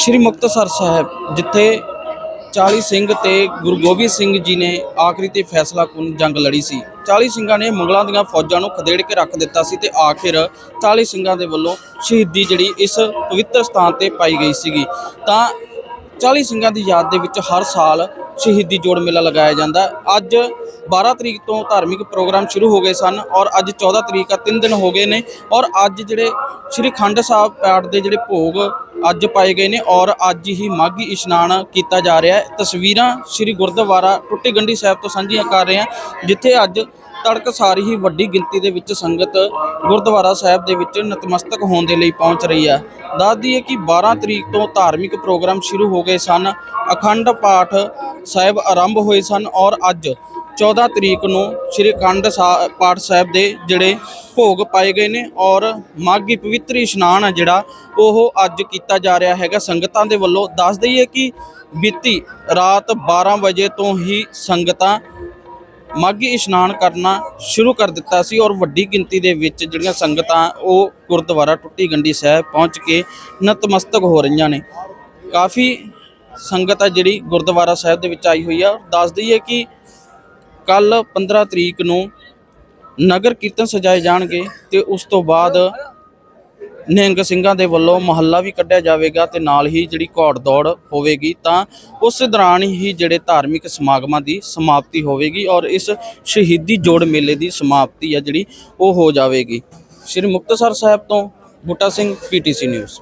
ਸ਼੍ਰੀ ਮੁਕਤਸਰ ਸਾਹਿਬ, ਜਿੱਥੇ 40 ਸਿੰਘ ਤੇ ਗੁਰੂ ਗੋਬਿੰਦ ਸਿੰਘ ਜੀ ਨੇ ਆਖਰੀ ਤੇ ਫੈਸਲਾ ਕੁਨ ਜੰਗ ਲੜੀ ਸੀ। 40 ਸਿੰਘਾਂ ਨੇ ਮੁਗਲਾਂ ਦੀਆਂ ਫੌਜਾਂ ਨੂੰ ਖਦੇੜ ਕੇ ਰੱਖ ਦਿੱਤਾ ਸੀ ਤੇ ਆਖਿਰ 40 ਸਿੰਘਾਂ ਦੇ ਵੱਲੋਂ ਸ਼ਹੀਦੀ ਜਿਹੜੀ ਇਸ ਪਵਿੱਤਰ ਸਥਾਨ ਤੇ ਪਾਈ ਗਈ ਸੀਗੀ। ਤਾਂ 40 ਸਿੰਘਾਂ ਦੀ ਯਾਦ ਦੇ ਵਿੱਚ ਹਰ ਸਾਲ ਸ਼ਹੀਦੀ ਜੋੜ ਮੇਲਾ ਲਗਾਇਆ ਜਾਂਦਾ। ਅੱਜ 12 ਤਰੀਕ ਤੋਂ ਧਾਰਮਿਕ ਪ੍ਰੋਗਰਾਮ ਸ਼ੁਰੂ ਹੋ ਗਏ ਸਨ ਔਰ ਅੱਜ 14 ਤਰੀਕ ਆ 3 ਦਿਨ ਹੋ ਗਏ ਨੇ ਔਰ ਅੱਜ ਜਿਹੜੇ ਸ੍ਰੀ ਖੰਡ ਸਾਹਿਬ ਪਾਠ ਦੇ ਜਿਹੜੇ ਭੋਗ ਅੱਜ ਪਾਏ ਗਏ ਨੇ ਔਰ ਅੱਜ ਹੀ ਮਾਘੀ ਇਸ਼ਨਾਨ ਕੀਤਾ ਜਾ ਰਿਹਾ ਹੈ। ਤਸਵੀਰਾਂ ਸ੍ਰੀ ਗੁਰਦੁਆਰਾ ਟੁੱਟੀ ਗੰਢੀ ਸਾਹਿਬ ਤੋਂ ਸਾਂਝੀਆਂ ਕਰ ਰਹੇ ਹਾਂ, ਜਿੱਥੇ ਅੱਜ ਤੜਕ ਸਾਰੀ ਹੀ ਵੱਡੀ ਗਿਣਤੀ ਦੇ ਵਿੱਚ ਸੰਗਤ ਗੁਰਦੁਆਰਾ ਸਾਹਿਬ ਦੇ ਵਿੱਚ ਨਤਮਸਤਕ ਹੋਣ ਦੇ ਲਈ ਪਹੁੰਚ ਰਹੀ ਹੈ। ਦੱਸਦੀ ਹੈ ਕਿ 12 ਤਰੀਕ ਤੋਂ ਧਾਰਮਿਕ ਪ੍ਰੋਗਰਾਮ ਸ਼ੁਰੂ ਹੋ ਗਏ ਸਨ। ਅਖੰਡ ਪਾਠ ਸਾਹਿਬ ਆਰੰਭ ਹੋਏ ਸਨ ਔਰ ਅੱਜ 14 ਤਰੀਕ ਨੂੰ ਸ੍ਰੀ ਅਖੰਡ ਸਾ- ਪਾਠ ਸਾਹਿਬ ਦੇ ਜਿਹੜੇ ਭੋਗ ਪਾਏ ਗਏ ਨੇ ਔਰ ਮਾਘੀ ਪਵਿੱਤਰ ਇਸ਼ਨਾਨ ਆ ਜਿਹੜਾ ਉਹ ਅੱਜ ਕੀਤਾ ਜਾ ਰਿਹਾ ਹੈਗਾ। ਸੰਗਤਾਂ ਦੇ ਵੱਲੋਂ ਦੱਸ ਦਈਏ ਕਿ ਬੀਤੀ ਰਾਤ 12 ਵਜੇ ਤੋਂ ਹੀ ਸੰਗਤਾਂ ਮਾਘੀ ਇਸ਼ਨਾਨ ਕਰਨਾ ਸ਼ੁਰੂ ਕਰ ਦਿੱਤਾ ਸੀ ਔਰ ਵੱਡੀ ਗਿਣਤੀ ਦੇ ਵਿੱਚ ਜਿਹੜੀਆਂ ਸੰਗਤਾਂ ਉਹ ਗੁਰਦੁਆਰਾ ਟੁੱਟੀ ਗੰਡੀ ਸਾਹਿਬ ਪਹੁੰਚ ਕੇ ਨਤਮਸਤਕ ਹੋ ਰਹੀਆਂ ਨੇ। ਕਾਫੀ ਸੰਗਤ ਆ ਜਿਹੜੀ ਗੁਰਦੁਆਰਾ ਸਾਹਿਬ ਦੇ ਵਿੱਚ ਆਈ ਹੋਈ ਆ। ਦੱਸ ਦਈਏ ਕਿ ਕੱਲ 15 ਤਰੀਕ ਨੂੰ ਨਗਰ ਕੀਰਤਨ ਸਜਾਏ ਜਾਣਗੇ ਤੇ ਉਸ ਤੋਂ ਬਾਅਦ ਨਿਹੰਗ ਸਿੰਘਾਂ ਦੇ ਵੱਲੋਂ ਮਹੱਲਾ ਵੀ ਕੱਢਿਆ ਜਾਵੇਗਾ ਤੇ ਨਾਲ ਹੀ ਜਿਹੜੀ ਘੋੜ ਦੌੜ ਹੋਵੇਗੀ ਤਾਂ ਉਸ ਦੌਰਾਨ ਹੀ ਜਿਹੜੇ ਧਾਰਮਿਕ ਸਮਾਗਮਾਂ ਦੀ ਸਮਾਪਤੀ ਹੋਵੇਗੀ ਔਰ ਇਸ ਸ਼ਹੀਦੀ ਜੋੜ ਮੇਲੇ ਦੀ ਸਮਾਪਤੀ ਆ ਜਿਹੜੀ ਉਹ ਹੋ ਜਾਵੇਗੀ। ਸ੍ਰੀ ਮੁਕਤਸਰ ਸਾਹਿਬ ਤੋਂ ਬੂਟਾ ਸਿੰਘ ਪੀਟੀਸੀ ਨਿਊਜ਼।